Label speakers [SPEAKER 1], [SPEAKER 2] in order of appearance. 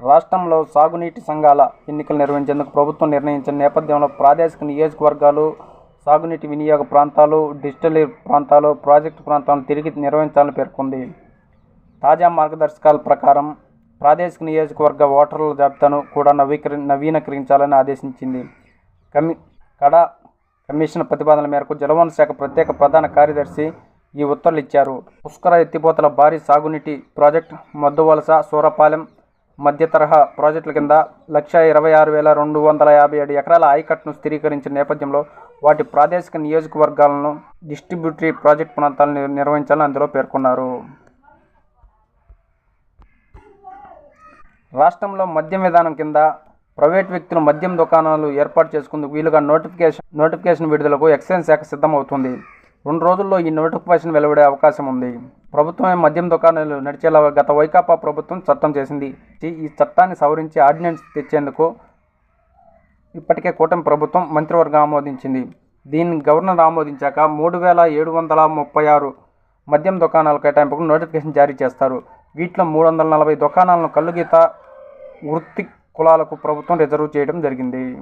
[SPEAKER 1] రాష్ట్రంలో సాగునీటి సంఘాల ఎన్నికలు నిర్వహించేందుకు ప్రభుత్వం నిర్ణయించిన నేపథ్యంలో ప్రాదేశిక నియోజకవర్గాలు సాగునీటి వినియోగ ప్రాంతాలు డిజిటల్ ప్రాంతాలు ప్రాజెక్టు ప్రాంతాలను తిరిగి నిర్వహించాలని పేర్కొంది. తాజా మార్గదర్శకాల ప్రకారం ప్రాదేశిక నియోజకవర్గ ఓటర్ల జాబితాను కూడా నవీకరి నవీకరించాలని ఆదేశించింది. కమి కడ కమిషన్ ప్రతిపాదనల మేరకు జలవనరుల శాఖ ప్రత్యేక ప్రధాన కార్యదర్శి ఈ ఉత్తర్వులు ఇచ్చారు. పుష్కర ఎత్తిపోతల భారీ సాగునీటి ప్రాజెక్ట్ మద్దువలస సూరపాలెం మధ్య తరహా ప్రాజెక్టుల కింద లక్ష ఇరవై ఆరు వేల రెండు వందల యాభై ఏడు ఎకరాల ఆయకట్టును స్థిరీకరించిన నేపథ్యంలో వాటి ప్రాదేశిక నియోజకవర్గాలను డిస్ట్రిబ్యూటరీ ప్రాజెక్ట్ ప్రాంతాలను నిర్వహించాలని అందులో పేర్కొన్నారు. రాష్ట్రంలో మద్యం విధానం కింద ప్రైవేట్ వ్యక్తులు మద్యం దుకాణాలు ఏర్పాటు చేసుకుందుకు వీలుగా నోటిఫికేషన్ నోటిఫికేషన్ విడుదలకు ఎక్సైజ్ శాఖ సిద్ధమవుతుంది. రెండు రోజుల్లో ఈ నోటిఫికేషన్ వెలువడే అవకాశం ఉంది. ప్రభుత్వమే మద్యం దుకాణాలు నడిచేలా గత వైకాపా ప్రభుత్వం చట్టం చేసింది. ఈ- ఈ చట్టాన్ని సవరించి ఆర్డినెన్స్ తెచ్చేందుకు ఇప్పటికే కూటమి ప్రభుత్వం మంత్రివర్గం ఆమోదించింది. దీన్ని గవర్నర్ ఆమోదించాక మూడు వేల ఏడు వందల ముప్పై ఆరు మద్యం దుకాణాల కేటాయింపుకు నోటిఫికేషన్ జారీ చేస్తారు. వీటిలో మూడు వందల నలభై దుకాణాలను కల్లుగీత వృత్తి కులాలకు ప్రభుత్వం రిజర్వ్ చేయడం జరిగింది.